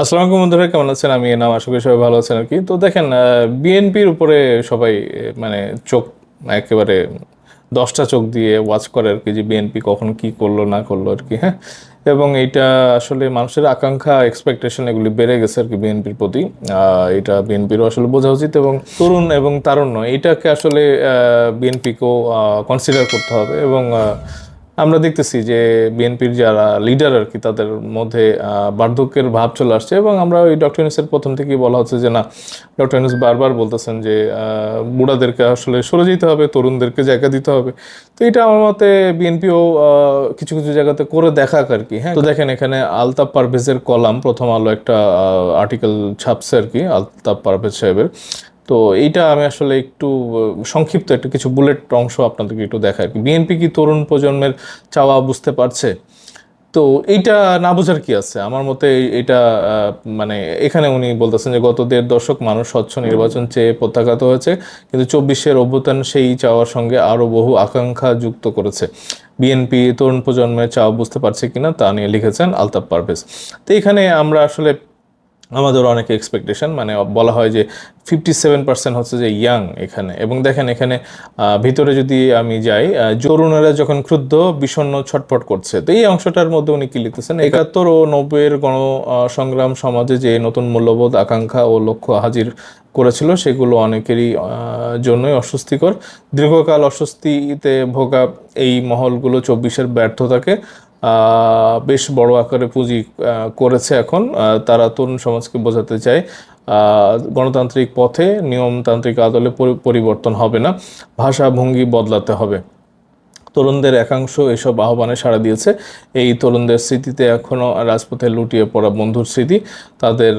আসসালামু আলাইকুম বন্ধুরা, কেমন আছেন? আমি নাম আশা করি সবাই ভালো আছেন আর কি। তো দেখেন বিএনপির উপরে সবাই মানে চোখ একেবারে দশটা চোখ দিয়ে ওয়াচ করে আর কি যে বিএনপি কখন কি করল, না করল আর কি হ্যাঁ? এবং এটা আসলে মানুষের আকাঙ্ক্ষা এক্সপেকটেশন এগুলি বেড়ে গেছে আর কি বিএনপির প্রতি। এটা বিএনপিরও আসলে বোঝা উচিত এবং তরুণ এবং তারুণ্য, এটাকে আসলে বিএনপিকেও কনসিডার করতে হবে এবং আমরা দেখতেছি যে বিএনপির যারা লিডার আর কি, তাদের মধ্যে বার্ধক্যের ভাব চলে আসছে এবং আমরা ওই ডক্টর ইউনুসের প্রথম থেকেই বলা হচ্ছে যে, না ডক্টর ইউনুস বারবার বলতেছেন যে বুড়াদেরকে আসলে সরে যেতে হবে, তরুণদেরকে জায়গা দিতে হবে। তো এটা আমার মতে বিএনপিও কিছু কিছু জায়গাতে করে দেখাক আর কি। হ্যাঁ তো দেখেন এখানে আলতাফ পারভেজের কলাম প্রথম আলো একটা আর্টিকেল ছাপছে আর কি, আলতাফ পারভেজ সাহেবের। তো এইটা আমি আসলে একটু সংক্ষিপ্ত একটা কিছু বুলেট অংশ আপনাদেরকে একটু দেখাই আর কি। বিএনপি কি তরুণ প্রজন্মের চাওয়া বুঝতে পারছে? তো এইটা না বোঝার কি আছে? আমার মতে এটা মানে এখানে উনি বলতেছেন যে গত দেড় দশক মানুষ স্বচ্ছ নির্বাচন চেয়ে প্রত্যাঘাত হয়েছে কিন্তু চব্বিশের অভ্যুত্থান সেই চাওয়ার সঙ্গে আরও বহু আকাঙ্ক্ষা যুক্ত করেছে। বিএনপি তরুণ প্রজন্মের চাওয়া বুঝতে পারছে কিনা তা নিয়ে লিখেছেন আলতাফ পারভেজ। তো এখানে আমরা আসলে আমাদের অনেক এক্সপেকটেশন মানে বলা হয় যে ফিফটি সেভেন পার্সেন্ট হচ্ছে যে ইয়াং এখানে। এবং দেখেন এখানে ভিতরে যদি আমি যাই তরুণেরা যখন ক্রুদ্ধ, বিষণ্ণ, ছটফট করছে। তো এই অংশটার মধ্যে উনি কি লিখতেছেন? একাত্তর ও নব্বইয়ের গণ সংগ্রাম সমাজে যে নতুন মূল্যবোধ, আকাঙ্ক্ষা ও লক্ষ্য হাজির করেছিল, সেগুলো অনেকেরই জন্যই অস্বস্তিকর। দীর্ঘকাল অস্বস্তিতে ভোগা এই মহলগুলো চব্বিশের ব্যর্থতাকে বেশ বড় আকারে পুঁজি করেছে এখন। তারা তরুণ সমাজকে বোঝাতে চায় গণতান্ত্রিক পথে নিয়মতান্ত্রিক আদলে পরিবর্তন হবে না ভাষা ভঙ্গি বদলাতে হবে। তরুণদের একাংশ এসব আহ্বানে সাড়া দিয়েছে। এই তরুণদের স্মৃতিতে এখনও রাজপথে লুটিয়ে পড়া বন্ধুর স্মৃতি। তাদের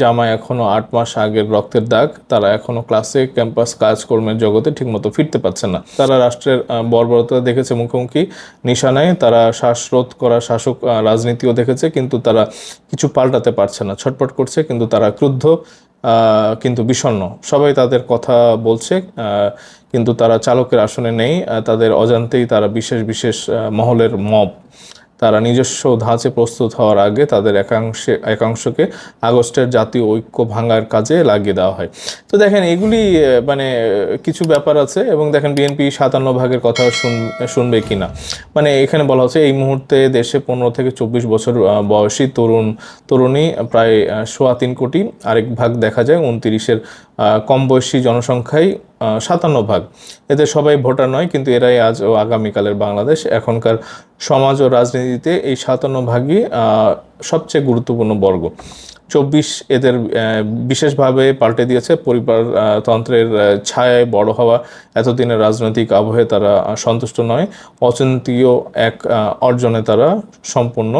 জামায় এখনও আট মাস আগের রক্তের দাগ। তারা এখনও ক্লাসে, ক্যাম্পাস কাজকর্মের জগতে ঠিকমতো ফিরতে পারছে না। তারা রাষ্ট্রের বর্বরতা দেখেছে মুখোমুখি নিশানায়। তারা শ্বাসরোধ করা শাসক রাজনীতিও দেখেছে, কিন্তু তারা কিছু পাল্টাতে পারছে না। ছটপট করছে, কিন্তু তারা ক্রুদ্ধ। কিন্তু বিষণ্ন সবাই তাদের কথা বলছে কিন্তু তারা চালকের আসনে নেই তাদের অজান্তেই তারা বিশেষ বিশেষ মহলের মব। নিজস্ব ধাঁচে প্রস্তুত হওয়ার আগে তাদের একাংশে একাংশকে আগস্টের জাতীয় ঐক্য ভাঙার কাজে লাগিয়ে দেওয়া হয়। তো দেখেন এগুলি মানে কিছু ব্যাপার আছে এবং দেখেন বিএনপি সাতান্ন ভাগের কথা শুন শুনবে কিনা। মানে এখানে বলা হচ্ছে এই মুহূর্তে দেশে পনেরো থেকে চব্বিশ বছর বয়সী তরুণ তরুণী প্রায় সোয়া তিন কোটি আরেক ভাগ দেখা যায় উনতিরিশের কম বয়সী জনসংখ্যায় আহ, সাতান্ন ভাগ। এতে সবাই ভোটার নয়, কিন্তু এরাই আজ ও আগামীকালের বাংলাদেশ। এখনকার সমাজ ও রাজনীতিতে এই সাতান্ন ভাগই সবচেয়ে গুরুত্বপূর্ণ বর্গ। চব্বিশ এদের বিশেষভাবে পাল্টে দিয়েছে পরিবারতন্ত্রের ছায়ায় বড় হওয়া, এতদিনের রাজনৈতিক আবহে তারা সন্তুষ্ট নয়। অচিন্তীয় এক অর্জনে তারা সম্পূর্ণ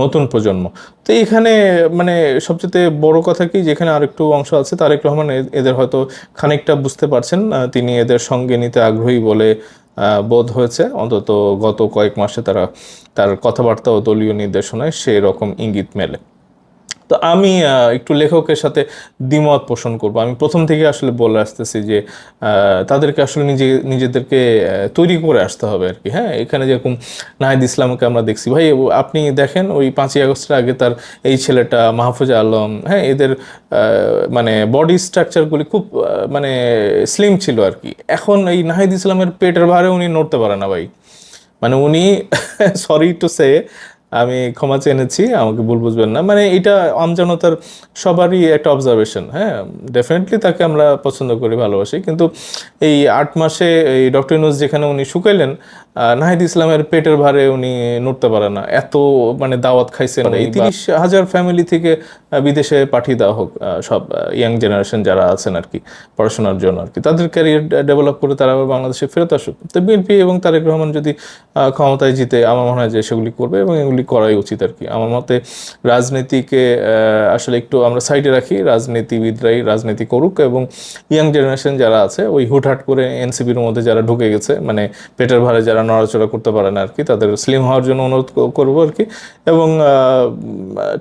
নতুন প্রজন্ম। তো এখানে মানে সবচেয়ে বড় কথা কি, যেখানে আরেকটু অংশ আছে, তারেক রহমান এদের হয়তো খানিকটা বুঝতে পারছেন তিনি এদের সঙ্গে নিতে আগ্রহী বলে বোধ হয়েছে। অন্তত গত কয়েক মাসে তারা তার কথাবার্তা ও দলীয় নির্দেশনায় সেই রকম ইঙ্গিত মেলে। তো আমি একটু লেখকের সাথে দ্বিমত পোষণ করব। আমি প্রথম থেকে আসলে বলে আসতেছি যে তাদেরকে আসলে নিজে, নিজেদেরকে তৈরি করে আসতে হবে আর কি। হ্যাঁ এখানে যেরকম নাহিদ ইসলামকে আমরা দেখছি। ভাই আপনি দেখেন ওই পাঁচই আগস্টের আগে তার এই ছেলেটা মাহফুজা আলম হ্যাঁ এদের মানে বডি স্ট্রাকচারগুলি খুব মানে স্লিম ছিল আর কি। এখন এই নাহিদ ইসলামের পেটের ভারে উনি নড়তে পারে না ভাই। মানে উনি সরি টু সে আমি ক্ষমা চেয়ে এনেছি আমাকে ভুল বুঝবেন না। মানে এটা আমজনতার সবারই একটা অবজারভেশন হ্যাঁ? ডেফিনেটলি তাকে আমরা পছন্দ করি ভালোবাসি। কিন্তু এই আট মাসে এই ডক্টর ইউনুস যেখানে উনি শুকাইলেন নাহিদ ইসলামের পেটের ভারে উনি নড়তে পারে না। এত মানে দাওয়াত খাইছেন। এই তিরিশ হাজার ফ্যামিলি থেকে বিদেশে পাঠিয়ে দেওয়া হোক সব ইয়াং জেনারেশন যারা আছেন আর কি পড়াশোনার জন্য আর কি। তাদের ক্যারিয়ার ডেভেলপ করে তারা আবার বাংলাদেশে ফেরত আসুক। তো বিএনপি এবং তারেক রহমান যদি ক্ষমতায় জিতে আমার মনে হয় যে সেগুলি করবে এবং এগুলি করাই উচিত আর কি। আমার মতে রাজনীতিকে আসলে একটু আমরা সাইডে রাখি, রাজনীতিবিদরাই রাজনীতি করুক এবং ইয়াং জেনারেশন যারা আছে, ওই হুটহাট করে এনসিপির মধ্যে যারা ঢুকে গেছে মানে পেটের ভারে যারা নড়াচড়া করতে পারে না আর কি, তাদের স্লিম হওয়ার জন্য অনুরোধ করব আর কি। এবং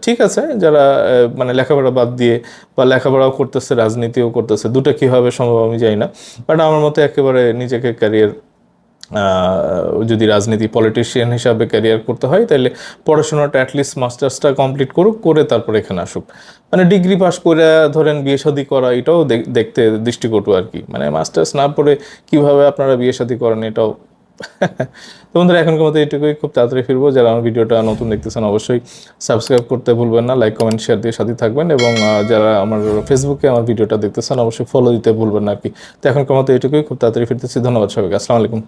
ঠিক আছে, যারা মানে লেখাপড়া বাদ দিয়ে বা লেখাপড়াও করতেছে, রাজনীতিও করতেছে, দুটো কী হবে সম্ভব আমি জানি না। বাট আমার মতে একেবারে নিজেকে ক্যারিয়ার যদি রাজনীতি পলিটিশিয়ান হিসাবে ক্যারিয়ার করতে হয়, তাহলে পড়াশোনাটা অ্যাটলিস্ট মাস্টার্সটা কমপ্লিট করুক, করে তারপর এখানে আসুক। মানে ডিগ্রি পাস করে ধরেন বিয়ে শাদী করা, এটাও দেখতে দৃষ্টিকটু আর কি। মানে মাস্টার্স না পড়ে কীভাবে আপনারা বিয়ে শাদী করেন, এটাও তো বন্ধুরা, এখনকার মতো এইটুকুই। খুব তাড়াতাড়ি ফিরবো। যারা আমার ভিডিওটা নতুন দেখতেছেন, অবশ্যই সাবস্ক্রাইব করতে ভুলবেন না লাইক কমেন্ট শেয়ার দিয়ে সাথে থাকবেন এবং যারা আমার ফেসবুকে আমার ভিডিওটা দেখতেছেন, অবশ্যই ফলো দিতে ভুলবেন না আর কি। তো এখনকার মতো এইটুকুই। খুব তাড়াতাড়ি ফিরতেছি। ধন্যবাদ সবাইকে। আসসালামু আলাইকুম।